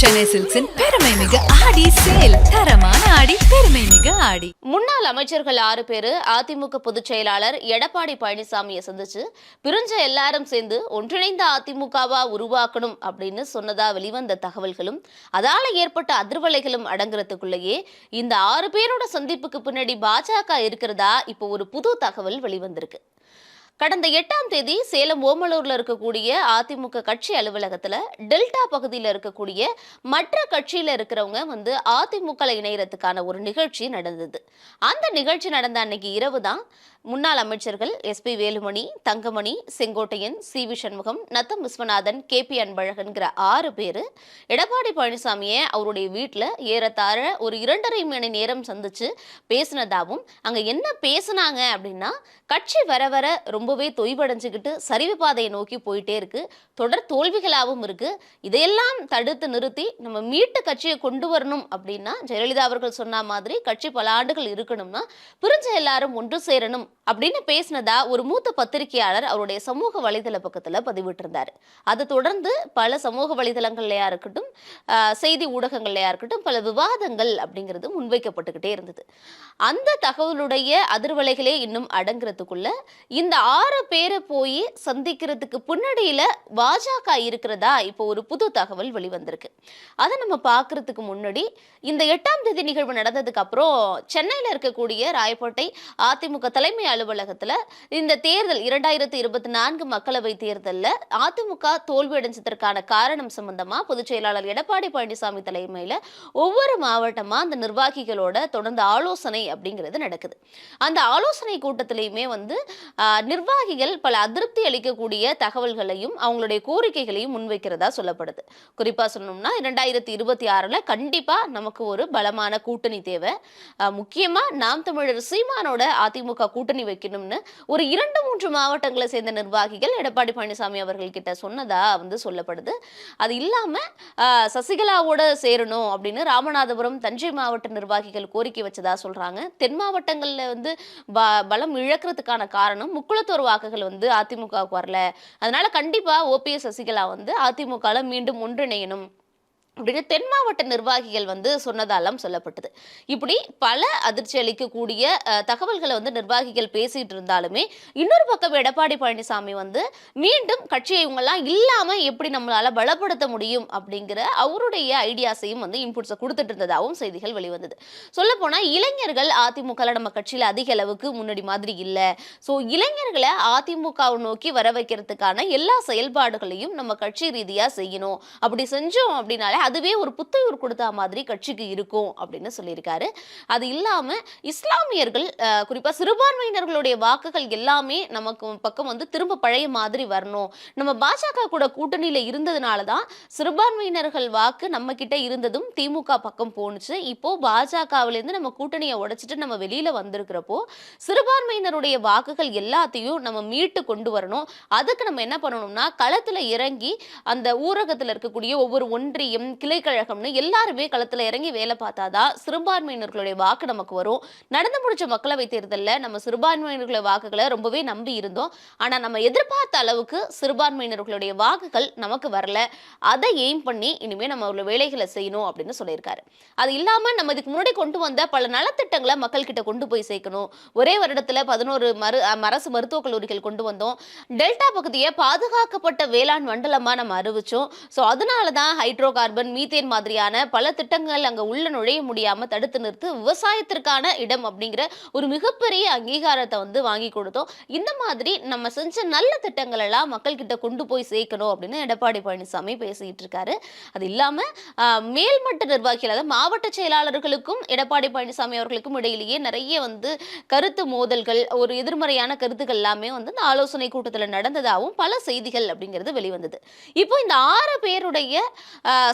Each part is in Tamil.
சென்னை சில்க்ஸின் பெருமை மிகு ஆடி சேல். தரமான ஆடி பெருமை மிகு ஆடி. முன்னாள் அமைச்சர்கள் ஆறு பேரு அதிமுக பொதுச் செயலாளர் எடப்பாடி பழனிசாமியை சந்திச்சு பிரிஞ்ச எல்லாரும் சேர்ந்து ஒன்றிணைந்த அதிமுகவா உருவாக்கணும் அப்படின்னு சொன்னதா வெளிவந்த தகவல்களும் அதால ஏற்பட்ட அதிர்வலைகளும் அடங்குறதுக்குள்ளேயே இந்த ஆறு பேரோட சந்திப்புக்கு பின்னாடி பாஜக இருக்கிறதா இப்போ ஒரு புது தகவல் வெளிவந்திருக்கு. கடந்த எட்டாம் தேதி சேலம் ஓமலூர்ல இருக்கக்கூடிய அதிமுக கட்சி அலுவலகத்துல டெல்டா பகுதியில் இருக்கக்கூடிய மற்ற கட்சியில இருக்கிறவங்க வந்து அதிமுக இணையறதுக்கான ஒரு நிகழ்ச்சி நடந்தது. அந்த நிகழ்ச்சி நடந்த அன்னைக்கு இரவு தான் முன்னாள் அமைச்சர்கள் SP Velumani Thangamani Sengottaiyan C V Shanmugam Natham Viswanathan K P அன்பழகன்கிற ஆறு பேர் எடப்பாடி பழனிசாமியை அவருடைய வீட்டில் ஏறத்தாழ ஒரு இரண்டரை மணி நேரம் சந்திச்சு பேசினதாகவும் அங்கே என்ன பேசினாங்க அப்படின்னா கட்சி வர வர ரொம்பவே தொய்வடைஞ்சுக்கிட்டு சரிவு பாதையை நோக்கி போயிட்டே இருக்கு தொடர் தோல்விகளாகவும் இருக்கு. இதையெல்லாம் தடுத்து நிறுத்தி நம்ம மீட்டு கட்சியை கொண்டு வரணும் அப்படின்னா ஜெயலலிதா அவர்கள் சொன்ன மாதிரி கட்சி பல ஆண்டுகள் இருக்கணும்னா பிரிஞ்ச எல்லாரும் ஒன்று சேரணும் அப்படின்னு பேசினதா ஒரு மூத்த பத்திரிகையாளர் அவருடைய சமூக வலைதள பக்கத்தில் பதிவிட்டிருந்தார். அதை தொடர்ந்து பல சமூக வலைதளங்கள்லையா இருக்கட்டும் செய்தி ஊடகங்கள்லையா இருக்கட்டும் பல விவாதங்கள் அப்படிங்கிறது முன்வைக்கப்பட்டுக்கிட்டே இருந்தது. அந்த தகவலுடைய அதிர்வலைகளே இன்னும் அடங்குறதுக்குள்ள இந்த ஆறு பேரை போய் சந்திக்கிறதுக்கு பின்னாடியில் பாஜக இருக்கிறதா இப்போ ஒரு புது தகவல் வெளிவந்திருக்கு. அதை நம்ம பார்க்கறதுக்கு முன்னாடி இந்த எட்டாம் தேதி நிகழ்வு நடந்ததுக்கு அப்புறம் சென்னையில் இருக்கக்கூடிய ராயப்பேட்டை அதிமுக தலைமை அலுவலகத்தில் இந்த தேர்தல் இரண்டாயிரத்தி இருபத்தி நான்கு மக்களவை தேர்தலில் அதிமுக தோல்வி அடைஞ்சதற்கான காரணம் சம்பந்தமா பொதுச் செயலாளர் எடப்பாடி பழனிசாமி தலைமையில ஒவ்வொரு மாவட்டமாக அந்த நிர்வாகிகளோட தொடர்ந்து ஆலோசனை அப்படிங்கிறது நடக்குது. அந்த ஆலோசனை கூட்டத்திலையுமே வந்து நிர்வாகிகள் பல அதிருப்தி அளிக்கக்கூடிய தகவல்களையும் அவங்களுடைய கோரிக்கைகளையும் முன்வைக்கிறதா சொல்லப்படுது. குறிப்பா சொல்லணும்னா இரண்டாயிரத்தி இருபத்தி ஆறுல கண்டிப்பா நமக்கு ஒரு பலமான கூட்டணி தேவை. முக்கியமாக முக்கியமா நாம் தமிழர் சீமானோட அதிமுக கூட்டணி வைக்கணும்னு ஒரு இரண்டு மூன்று மாவட்டங்களை சேர்ந்த நிர்வாகிகள் எடப்பாடி பழனிசாமி அவர்கள் கிட்ட சொன்னதா வந்து சொல்லப்படுது. அது இல்லாமல் சசிகலாவோட சேரணும் அப்படின்னு ராமநாதபுரம் தஞ்சை மாவட்ட நிர்வாகிகள் கோரிக்கை வச்சதா சொல்கிறாங்க தென் மாவட்டங்களில் வந்து ப- பலம் இழக்கிறதுக்கான காரணம் முக்குளத்தோர் வாக்குகள் வந்து அதிமுகவுக்கு வரல. அதனால கண்டிப்பாக ஓபிஎஸ் சசிகலா வந்து அதிமுகவில் மீண்டும் ஒன்றிணையணும். அப்படின்னு தென் மாவட்ட நிர்வாகிகள் வந்து சொன்னதாலாம் சொல்லப்பட்டது. இப்படி பல அதிர்ச்சி அளிக்கக்கூடிய தகவல்களை வந்து நிர்வாகிகள் பேசிட்டு இருந்தாலுமே இன்னொரு பக்கம் எடப்பாடி பழனிசாமி வந்து மீண்டும் கட்சியை இவங்கெல்லாம் இல்லாமல் எப்படி நம்மளால் பலப்படுத்த முடியும் அப்படிங்கிற அவருடைய ஐடியாஸையும் வந்து இன்புட்ஸை கொடுத்துட்டு இருந்ததாகவும் செய்திகள் வெளிவந்தது. சொல்லப்போனால் இளைஞர்கள் அதிமுக நம்ம கட்சியில் அதிக அளவுக்கு முன்னாடி மாதிரி இல்லை. ஸோ இளைஞர்களை அதிமுகவை நோக்கி வர வைக்கிறதுக்கான எல்லா செயல்பாடுகளையும் நம்ம கட்சி ரீதியாக செய்யணும். அப்படி செஞ்சோம் அப்படின்னாலே அதுவே ஒரு புத்துயிர் கொடுத்தா மாதிரி கட்சிக்கு இருக்கும் அப்படின்னு சொல்லியிருக்காரு. அது இல்லாம இஸ்லாமியர்கள் குறிப்பாக குறிப்பா சிறுபான்மையினர்களுடைய வாக்குகள் எல்லாமே நமக்கு பக்கம் வந்து திரும்ப பழைய மாதிரி வரணும். நம்ம பாஜக கூட கூட்டணியில இருந்ததுனால தான் சிறுபான்மையினர்கள் வாக்கு நம்ம கிட்ட இருந்ததும் திமுக பக்கம் போணுச்சு. இப்போ பாஜகவிலேருந்து நம்ம கூட்டணியை உடைச்சிட்டு நம்ம வெளியில வந்திருக்கிறப்போ சிறுபான்மையினருடைய வாக்குகள் எல்லாத்தையும் நம்ம மீட்டு கொண்டு வரணும். அதுக்கு நம்ம என்ன பண்ணணும்னா களத்துல இறங்கி அந்த ஊரகத்துல இருக்கக்கூடிய ஒவ்வொரு ஒன்றியம் கிளைக்கழகம்னு எல்லாருமே களத்தில் இறங்கி வேலை பார்த்தாதான் சிறுபான்மையினர்களுடைய வாக்கு நமக்கு வரும். நடந்து முடிச்ச மக்களவை தேர்தலில் நம்ம சிறுபான்மையினர்களுடைய வாக்குகளை ரொம்பவே நம்பி இருந்தோம். ஆனால் நம்ம எதிர்பார்த்த அளவுக்கு சிறுபான்மையினர்களுடைய வாக்குகள் நமக்கு வரல. அதை எய்ம் பண்ணி இனிமேல் நம்ம வேலைகளை செய்யணும் அப்படின்னு சொல்லியிருக்காரு. அது இல்லாமல் நம்ம இதுக்கு முன்னாடி கொண்டு வந்த பல நலத்திட்டங்களை மக்கள் கிட்ட கொண்டு போய் சேர்க்கணும். ஒரே வருடத்தில் பதினோரு மரு அரசு மருத்துவக் கல்லூரிகள் கொண்டு வந்தோம். டெல்டா பகுதியை பாதுகாக்கப்பட்ட வேளாண் மண்டலமாக நம்ம அறிவிச்சோம். ஸோ அதனால தான் ஹைட்ரோ கார்பன் மீத்தேன் மாதிரியான பல திட்டங்கள் அங்க உள்ள நுழைய முடியாம தடுத்து நிறுத்து விவசாயத்திற்கான இடம் அப்படிங்கிற ஒரு மிகப்பெரிய அங்கீகாரத்தை வந்து வாங்கி கொடுத்தோம். இந்த மாதிரி நம்ம செஞ்ச நல்ல திட்டங்கள் எல்லாம் மக்கள் கிட்ட கொண்டு போய் சேர்க்கணும் அப்படின்னு எடப்பாடி பழனிசாமி பேசிட்டு இருக்காரு. அது இல்லாம மேல்மட்ட நிர்வாகிகள் அதாவது மாவட்ட செயலாளர்களுக்கும் எடப்பாடி பழனிசாமி அவர்களுக்கும் இடையிலேயே நிறைய வந்து கருத்து மோதல்கள் ஒரு எதிர்மறையான கருத்துக்கள் எல்லாமே வந்து இந்த ஆலோசனை கூட்டத்தில் நடந்ததாகவும் பல செய்திகள் அப்படிங்கிறது வெளிவந்தது. இப்போ இந்த ஆறு பேருடைய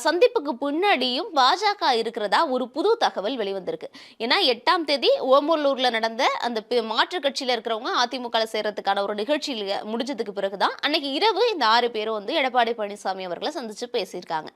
சந்த சந்திப்புக்கு பின்னாடியும் பாஜக இருக்கிறதா ஒரு புது தகவல் வெளிவந்திருக்கு. ஏன்னா எட்டாம் தேதி ஓமலூர்ல நடந்த அந்த பி- மாற்றுக் கட்சியில இருக்கிறவங்க அதிமுக சேர்றதுக்கான ஒரு நிகழ்ச்சியில் முடிஞ்சதுக்கு பிறகுதான் அன்னைக்கு இரவு இந்த ஆறு பேரும் வந்து எடப்பாடி பழனிசாமி அவர்களை சந்திச்சு பேசியிருக்காங்க.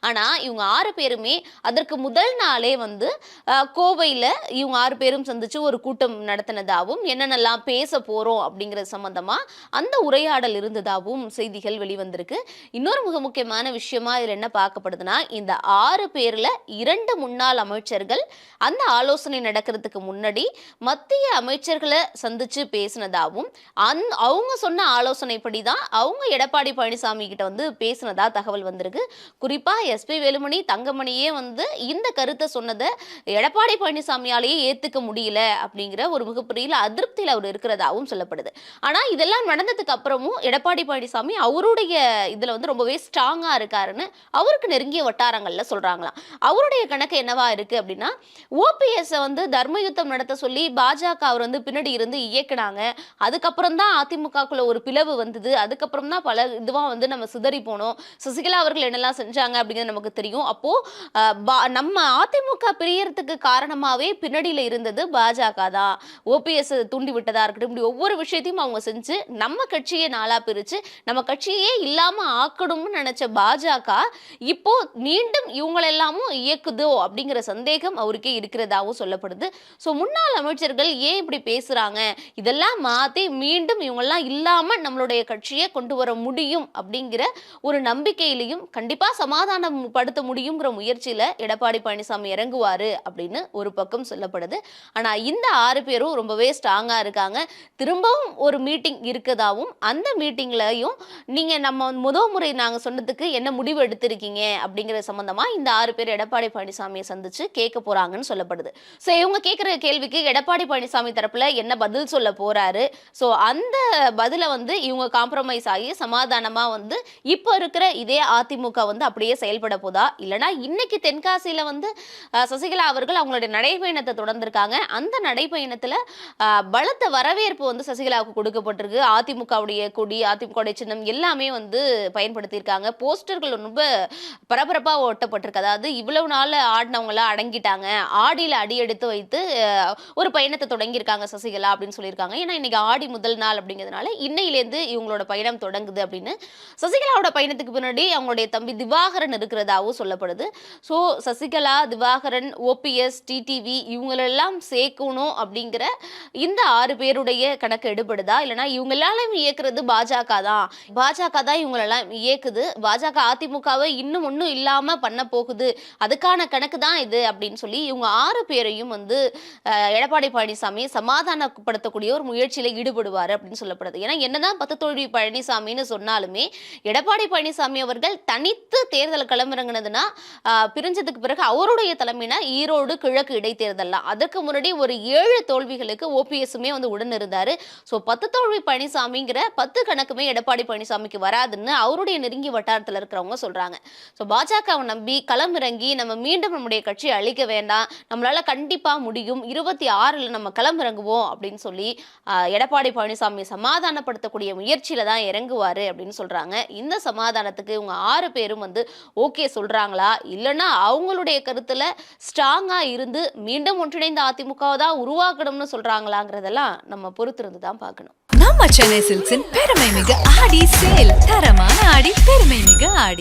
ஆனா இவங்க ஆறு பேருமே அதற்கு முதல் நாளே வந்து கோவையில் கோவையில இவங்க ஆறு பேரும் சந்திச்சு ஒரு கூட்டம் நடத்தினதாகவும் என்னென்னலாம் பேச போறோம் அப்படிங்கிறது சம்பந்தமா அந்த உரையாடல் இருந்ததாகவும் செய்திகள் வெளிவந்திருக்கு. இன்னொரு மிக முக்கியமான விஷயமா இதுல என்ன பார்க்கப்படுதுன்னா ஆனா இந்த ஆறு பேர்ல இரண்டு முன்னாள் அமைச்சர்கள் அந்த ஆலோசனை நடக்கிறதுக்கு முன்னாடி மத்திய அமைச்சர்களை சந்திச்சு பேசினதாகவும் அந் அவங்க சொன்ன ஆலோசனைப்படி தான் அவங்க எடப்பாடி பழனிசாமி கிட்ட வந்து பேசினதா தகவல் வந்திருக்கு. குறிப்பா எஸ்பி வேலுமணி தங்கமணியே வந்து இந்த கருத்தை சொன்னதை எடப்பாடி பழனிசாமியாலேயே ஏத்துக்க முடியல அப்படிங்கிற ஒரு மிகப்பெரிய அதிருப்தியில் அவர் இருக்கிறதாகவும் சொல்லப்படுது. ஆனா இதெல்லாம் நடந்ததுக்கு அப்புறமும் எடப்பாடி பழனிசாமி அவருடைய இதுல வந்து ரொம்பவே ஸ்ட்ராங்கா இருக்காருன்னு அவருக்கு நெருங்கிய வட்டாரங்களில் சொல்கிறாங்களாம் அவருடைய கணக்கு என்னவா இருக்குது அப்படின்னா ஓபிஎஸ்ஸை வந்து தர்மயுத்தம் நடத்த சொல்லி பாஜக அவர் வந்து பின்னாடி இருந்து இயக்குனாங்க. அதுக்கப்புறம் தான் அதிமுகக்குள்ள ஒரு பிளவு வந்தது. அதுக்கப்புறம் தான் பல இதுவாக வந்து நம்ம சிதறி போனோம். சசிகலா அவர்கள் என்னெல்லாம் செஞ்சாங்க அப்படிங்கிறது நமக்கு தெரியும். அப்போது பா- நம்ம அதிமுக பிரியறதுக்கு காரணமாகவே பின்னாடியில் இருந்தது பாஜக தான். ஓபிஎஸ் தூண்டி விட்டதாக இருக்கட்டும் இப்படி ஒவ்வொரு விஷயத்தையும் அவங்க செஞ்சு நம்ம கட்சியை நாளாக பிரித்து நம்ம கட்சியே இல்லாமல் ஆக்கணும்னு நினச்ச பாஜக இப்போ மீண்டும் இவங்களெல்லாமும் இயக்குதோ அப்படிங்கிற சந்தேகம் அவருக்கே இருக்கிறதாகவும் சொல்லப்படுது. ஸோ முன்னாள் அமைச்சர்கள் ஏன் இப்படி பேசுகிறாங்க இதெல்லாம் மாற்றி மீண்டும் இவங்கெல்லாம் இல்லாமல் நம்மளுடைய கட்சியை கொண்டு வர முடியும் அப்படிங்கிற ஒரு நம்பிக்கையிலையும் கண்டிப்பாக சமாதானம் படுத்த முடியுங்கிற முயற்சியில் எடப்பாடி பழனிசாமி இறங்குவார் அப்படின்னு ஒரு பக்கம் சொல்லப்படுது. ஆனால் இந்த ஆறு பேரும் ரொம்பவே ஸ்ட்ராங்காக இருக்காங்க. திரும்பவும் ஒரு மீட்டிங் இருக்கதாகவும் அந்த மீட்டிங்லையும் நீங்கள் நம்ம முதல் முறை நாங்கள் சொன்னதுக்கு என்ன முடிவு எடுத்திருக்கீங்க அப்படிங்கிறது சம்பந்தமா இந்த ஆறு பேர் எடப்பாடி பழனிசாமியை சந்திச்சு கேட்க போறாங்கன்னு சொல்லப்படுது. ஸோ இவங்க கேட்குற கேள்விக்கு எடப்பாடி பழனிசாமி தரப்புல என்ன பதில் சொல்ல போறாரு? ஸோ அந்த பதிலை வந்து இவங்க காம்ப்ரமைஸ் ஆகி சமாதானமா வந்து இப்போ இருக்கிற இதே அதிமுக வந்து அப்படியே செயல்பட போதா? இல்லைனா இன்னைக்கு தென்காசியில வந்து சசிகலா அவர்கள் அவங்களுடைய நடைப்பயணத்தை தொடர்ந்திருக்காங்க. அந்த நடைபயணத்துல பலத்த வரவேற்பு வந்து சசிகலாவுக்கு கொடுக்கப்பட்டிருக்கு. அதிமுகவுடைய கொடி அதிமுகவுடைய சின்னம் எல்லாமே வந்து பயன்படுத்தியிருக்காங்க. போஸ்டர்கள் ரொம்ப பரபரப்பாக ஓட்டப்பட்டிருக்கு. அதாவது இவ்வளவு நாள் ஆடினவங்களாம் அடங்கிட்டாங்க. ஆடியில் அடி எடுத்து வைத்து ஒரு பயணத்தை தொடங்கியிருக்காங்க சசிகலா அப்படின்னு சொல்லியிருக்காங்க. ஏன்னா இன்னைக்கு ஆடி முதல் நாள் அப்படிங்கிறதுனால இன்னையிலேருந்து இவங்களோட பயணம் தொடங்குது அப்படின்னு சசிகலாவோட பயணத்துக்கு பின்னாடி அவங்களுடைய தம்பி திவாகரன் இருக்கிறதாகவும் சொல்லப்படுது. So Sasikala Divakaran OPS TTV இவங்களெல்லாம் சேர்க்கணும் அப்படிங்கிற இந்த ஆறு பேருடைய கணக்கு எடுபடுதா? இல்லைனா இவங்களாலும் இயக்குறது பாஜக தான். பாஜக தான் இவங்களெல்லாம் இயக்குது. பாஜக அதிமுகவை இன்னும் ஒன்றும் இல்லாம பண்ண போகுது. அதுக்கான கணக்கு தான் இது அப்படின்னு சொல்லி இவங்க ஆறு பேரையும் வந்து எடப்பாடி பழனிசாமி சமாதானப்படுத்தக்கூடிய ஒரு முயற்சியில ஈடுபடுவார் அப்படின்னு சொல்லப்படுது. ஏன்னா என்னதான் பத்து தோல்வி பழனிசாமின்னு சொன்னாலுமே எடப்பாடி பழனிசாமி அவர்கள் தனித்து தேர்தல் களமிறங்கினதுன்னா பிரிஞ்சதுக்கு பிறகு அவருடைய தலைமையினா ஈரோடு கிழக்கு இடைத்தேர்தல் அதற்கு முன்னாடி ஒரு ஏழு தோல்விகளுக்கு ஓபிஎஸ்ஸுமே வந்து உடன் இருந்தாரு. ஸோ பத்து தோல்வி பழனிசாமிங்கிற பத்து கணக்குமே எடப்பாடி பழனிசாமிக்கு வராதுன்னு அவருடைய நெருங்கிய வட்டாரத்தில் இருக்கிறவங்க சொல்றாங்க. ஸோ பாஜகவை நம்பி களமிறங்கி நம்ம மீண்டும் நம்முடைய கட்சியை அழிக்க வேண்டாம். நம்மளால கண்டிப்பா முடியும். இருபத்தி ஆறுல நம்ம களமிறங்குவோம் அப்படின்னு சொல்லி எடப்பாடி பழனிசாமி சமாதானப்படுத்தக்கூடிய முயற்சியில தான் இறங்குவாரு அப்படின்னு சொல்றாங்க. இந்த சமாதானத்துக்கு இவங்க ஆறு பேரும் வந்து ஓகே சொல்றாங்களா? இல்லைன்னா அவங்களுடைய கருத்துல ஸ்ட்ராங்கா இருந்து மீண்டும் ஒன்றிணைந்த அதிமுகவை தான் உருவாக்கணும்னு சொல்றாங்களாங்கிறதெல்லாம் நம்ம பொறுத்திருந்து தான் பார்க்கணும். நம்ம சென்னை சில்க்ஸின் பெருமை மிக ஆடி சேல் தரமான ஆடி பெருமை மிக ஆடி.